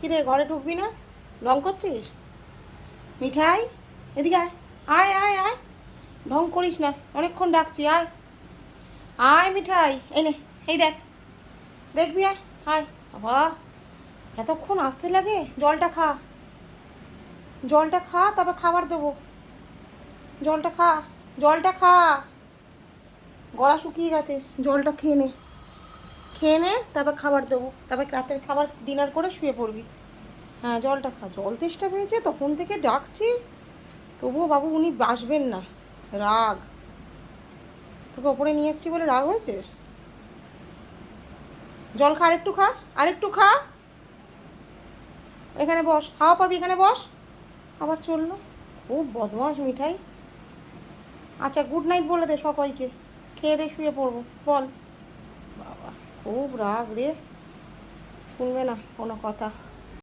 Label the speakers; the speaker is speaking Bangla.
Speaker 1: কিরে, ঘরে ঢুকবি না? ঢং করছিস? মিঠাই, এদিকে আয়। আয় আয় আয়। ঢং করিস না, অনেকক্ষণ ডাকছি, আয়। আয় মিঠাই, এই নে, এই দেখ। দেখবি, আয় আয়। বাবা, এতক্ষণ আসতে লাগে? জলটা খা। জলটা খা, তারপর খাবার দেবো। জলটা খা জলটা খা। গলা শুকিয়ে গেছে, জলটা খেয়ে নে। খেয়ে নে, তারপর খাবার দেবো। তারপর রাতের খাবার ডিনার করে শুয়ে পড়বি। হ্যাঁ জলটা খা। জল তেষ্টা পেয়েছে, তখন থেকে ডাকছি। তবুও বাবু উনি আসবেন না। রাগ। তোকে ওপরে নিয়ে এসছি বলে রাগ হয়েছে? জল খা, আরেকটু খা আরেকটু খা। এখানে বস, হাওয়া পাবি, এখানে বস। আবার চলল। খুব বদমাস মিঠাই। আচ্ছা গুড নাইট বলে দে সবাইকে। খেয়ে দে, শুয়ে পড়ব। বল। খুব রাগ রে। শুনবে না কোনো কথা।